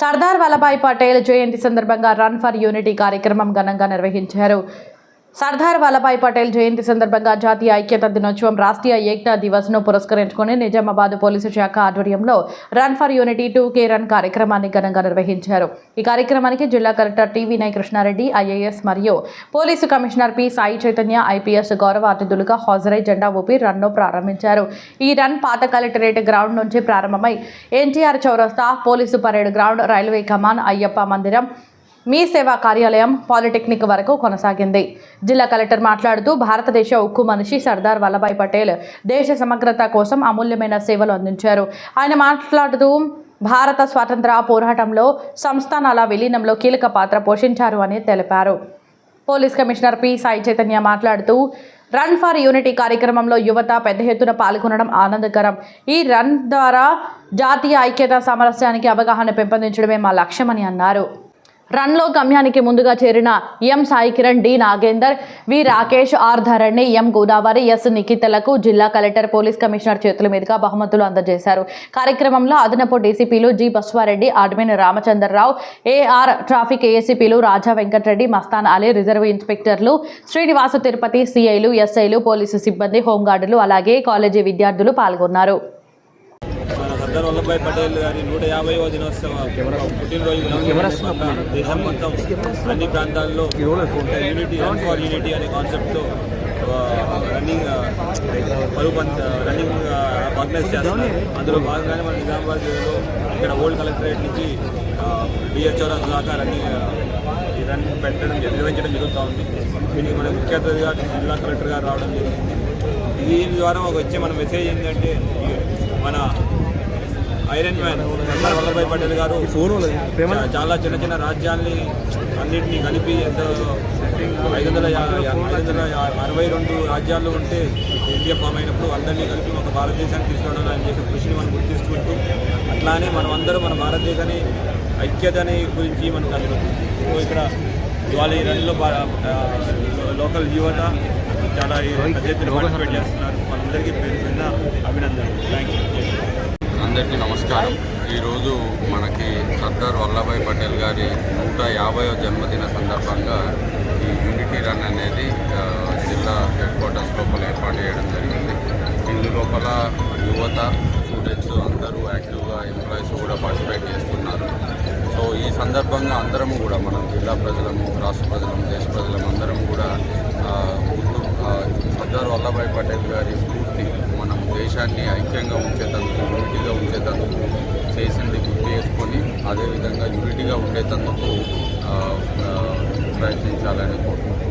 సర్దార్ వల్లభాయ్ పటేల్ జయంతి సందర్భంగా run for unity కార్యక్రమం ఘనంగా నిర్వహించారు. సర్దార్ వల్లభాయ్ పటేల్ జయంతి సందర్భంగా జాతీయ ఐక్యత దినోత్సవం రాష్ట్రీయ ఏకతా దివస్ను పురస్కరించుకుని నిజామాబాద్ పోలీసు శాఖ ఆధ్వర్యంలో run for unity two K run కార్యక్రమాన్ని ఘనంగా నిర్వహించారు. ఈ కార్యక్రమానికి జిల్లా collector T Vinay Krishna Reddy IAS మరియు police commissioner P Sai Chaitanya IPS గౌరవ అతిథులుగా హాజరై జెండా ఊపి రన్ను ప్రారంభించారు. ఈ రన్ పాత కలెక్టరేట్ గ్రౌండ్ నుంచి ప్రారంభమై ఎన్టీఆర్ చౌరస్తా పోలీసు పరేడ్ గ్రౌండ్ రైల్వే కమాన్ అయ్యప్ప మందిరం మీ సేవా కార్యాలయం పాలిటెక్నిక్ వరకు కొనసాగింది. జిల్లా కలెక్టర్ మాట్లాడుతూ భారతదేశ ఉక్కు మనిషి సర్దార్ వల్లభాయ్ పటేల్ దేశ సమగ్రత కోసం అమూల్యమైన సేవలు అందించారు. ఆయన మాట్లాడుతూ భారత స్వాతంత్ర పోరాటంలో సంస్థానాల విలీనంలో కీలక పాత్ర పోషించారు అని తెలిపారు. Police commissioner P. Sai Chaitanya మాట్లాడుతూ రన్ ఫర్ యూనిటీ కార్యక్రమంలో యువత పెద్ద ఎత్తున పాల్గొనడం ఆనందకరం. ఈ రన్ ద్వారా జాతీయ ఐక్యత సామరస్యానికి అవగాహన పెంపొందించడమే మా లక్ష్యమని అన్నారు. రన్లో గమ్యానికి ముందుగా చేరిన M Sai Kiran D Nagender V Rakesh R Dharani M Godavari S నిఖితలకు జిల్లా కలెక్టర్ పోలీస్ కమిషనర్ చేతుల మీదుగా బహుమతులు అందజేశారు. కార్యక్రమంలో అదనపు డీసీపీలు G Baswa Reddy admin Ramachandra Rao AR traffic ఏఎస్సీపీలు Raja Venkatareddy Mastan Ali reserve ఇన్స్పెక్టర్లు శ్రీనివాస తిరుపతి సిఐలు ఎస్ఐలు పోలీసు సిబ్బంది హోంగార్డులు అలాగే కాలేజీ విద్యార్థులు పాల్గొన్నారు. సర్దార్ వల్లభాయ్ పటేల్ గారి నూట యాభైవ దినోత్సవ పుట్టినరోజు దేశం మొత్తం అన్ని ప్రాంతాల్లో యూనిటీ రన్ ఫర్ యూనిటీ అనే కాన్సెప్ట్తో రన్నింగ్ పలు రన్నింగ్ ఆర్గనైజ్ చేస్తున్నారు. అందులో భాగంగానే మన నిజామాబాద్ ఇక్కడ ఓల్డ్ కలెక్టరేట్ నుంచి చౌరాస్ దాకా రన్నింగ్ రన్ పెట్టడం నిర్వహించడం జరుగుతూ ఉంది. దీనికి మన ముఖ్య అతిథిగా జిల్లా కలెక్టర్ గారు రావడం జరిగింది. దీని ద్వారా ఒక వచ్చే మన మెసేజ్ ఏంటంటే మన ఐరన్ మ్యాన్ సర్దార్ వల్లభాయ్ పటేల్ గారు చాలా చిన్న చిన్న రాజ్యాల్ని అన్నింటినీ కలిపి ఎంత ఐదు వందల ఐదు వందల అరవై రెండు రాజ్యాలు ఉంటే ఇండియా ఫామ్ అయినప్పుడు అందరినీ కలిపి ఒక భారతదేశాన్ని తీసుకురావడం ఆయన చేసిన కృషిని మనం గుర్తిస్తుంటూ అట్లానే మనం అందరూ మన భారతదేశాన్ని ఐక్యతని గురించి మనకు అనుకుంటుంది సో ఇక్కడ ఇవాళ ఈ రన్లో లోకల్ యువత చాలా ఈ పెద్ద ఎత్తున పార్టిసిపేట్ చేస్తున్నారు. వాళ్ళందరికీ పేరు అభినందనలు. థ్యాంక్ యూ అందరికీ నమస్కారం. ఈరోజు మనకి సర్దార్ వల్లభాయ్ పటేల్ గారి నూట యాభైవ జన్మదిన సందర్భంగా ఈ యూనిటీ రన్ అనేది జిల్లా హెడ్ క్వార్టర్స్ లోపల ఏర్పాటు చేయడం జరిగింది. ఇందు లోపల యువత స్టూడెంట్స్ అందరూ యాక్టివ్గా ఎంప్లాయీస్ కూడా పార్టిసిపేట్ చేస్తున్నారు. సో ఈ సందర్భంగా అందరము కూడా మనం జిల్లా ప్రజలము రాష్ట్ర ప్రజలము దేశ ప్రజలము అందరం కూడా ఆ, గుర్తు ఆ, సర్దార్ వల్లభాయ్ పటేల్ గారి స్ఫూర్తి మనం దేశాన్ని ఐక్యంగా ఉంచేటందుకు యూనిటీగా ఉంచేటందుకు చేసింది గుర్తు చేసుకొని అదేవిధంగా యూనిటీగా ఉండేటందుకు ప్రయత్నించాలని కోరుకుంటున్నాను.